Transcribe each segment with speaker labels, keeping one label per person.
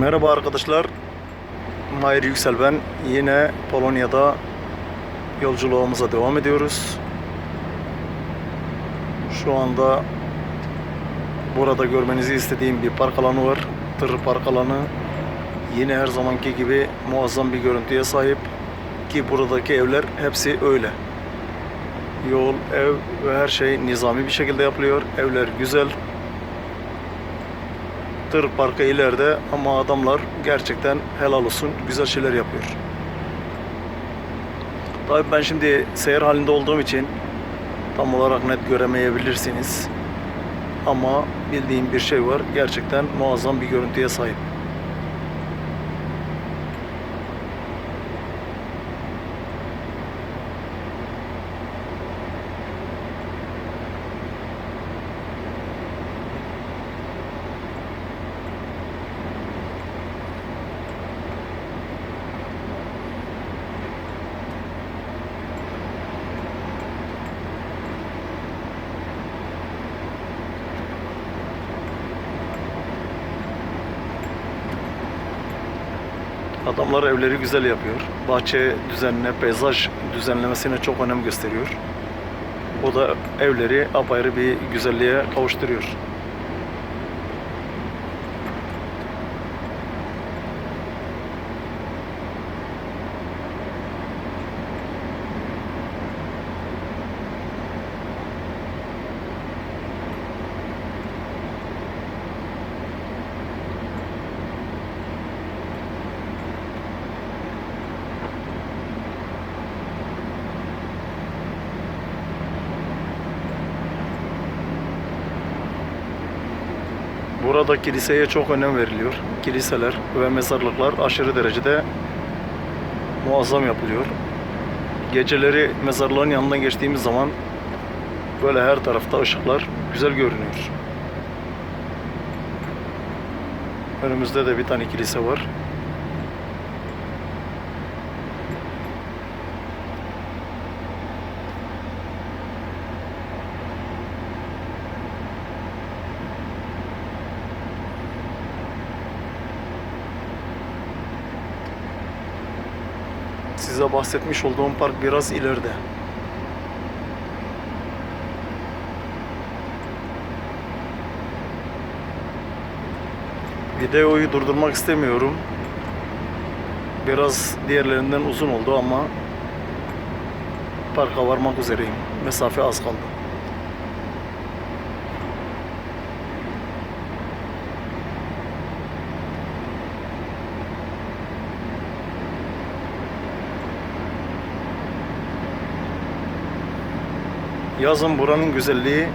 Speaker 1: Merhaba arkadaşlar. Mahir Yüksel ben. Yine Polonya'da yolculuğumuza devam ediyoruz. Şu anda burada görmenizi istediğim bir park alanı var. Tır park alanı. Yine her zamanki gibi muazzam bir görüntüye sahip. Ki buradaki evler hepsi öyle. Yol, ev ve her şey nizami bir şekilde yapılıyor. Evler güzel, tır parkı ileride ama adamlar gerçekten helal olsun güzel şeyler yapıyor. Tabii ben şimdi seyir halinde olduğum için tam olarak net göremeyebilirsiniz. Ama bildiğim bir şey var. Gerçekten muazzam bir görüntüye sahip. Adamlar evleri güzel yapıyor. Bahçe düzenine, peyzaj düzenlemesine çok önem gösteriyor. O da evleri apayrı bir güzelliğe kavuşturuyor. Burada kiliseye çok önem veriliyor. Kiliseler ve mezarlıklar aşırı derecede muazzam yapılıyor. Geceleri mezarlığın yanından geçtiğimiz zaman böyle her tarafta ışıklar güzel görünüyor. Önümüzde de bir tane kilise var. Size bahsetmiş olduğum park biraz ileride. Videoyu durdurmak istemiyorum. Biraz diğerlerinden uzun oldu ama parka varmak üzereyim. Mesafe az kaldı. Yazın buranın güzelliği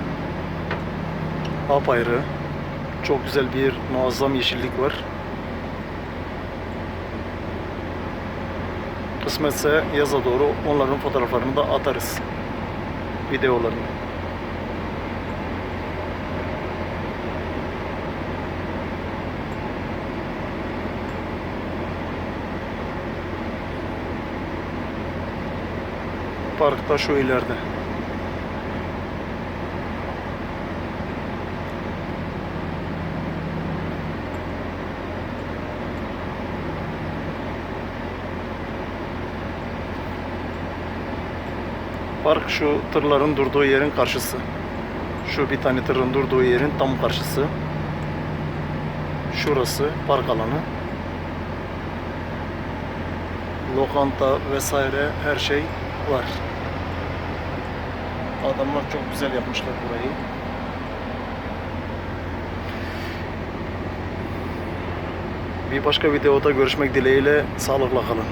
Speaker 1: apayrı. Çok güzel bir muazzam yeşillik var. Kısmetse yaza doğru onların fotoğraflarını da atarız. Videolarını. Parkta şu ileride. Park şu tırların durduğu yerin karşısı. Şu bir tane tırın durduğu yerin tam karşısı. Şurası park alanı. Lokanta vesaire her şey var. Adamlar çok güzel yapmışlar burayı. Bir başka videoda görüşmek dileğiyle sağlıkla kalın.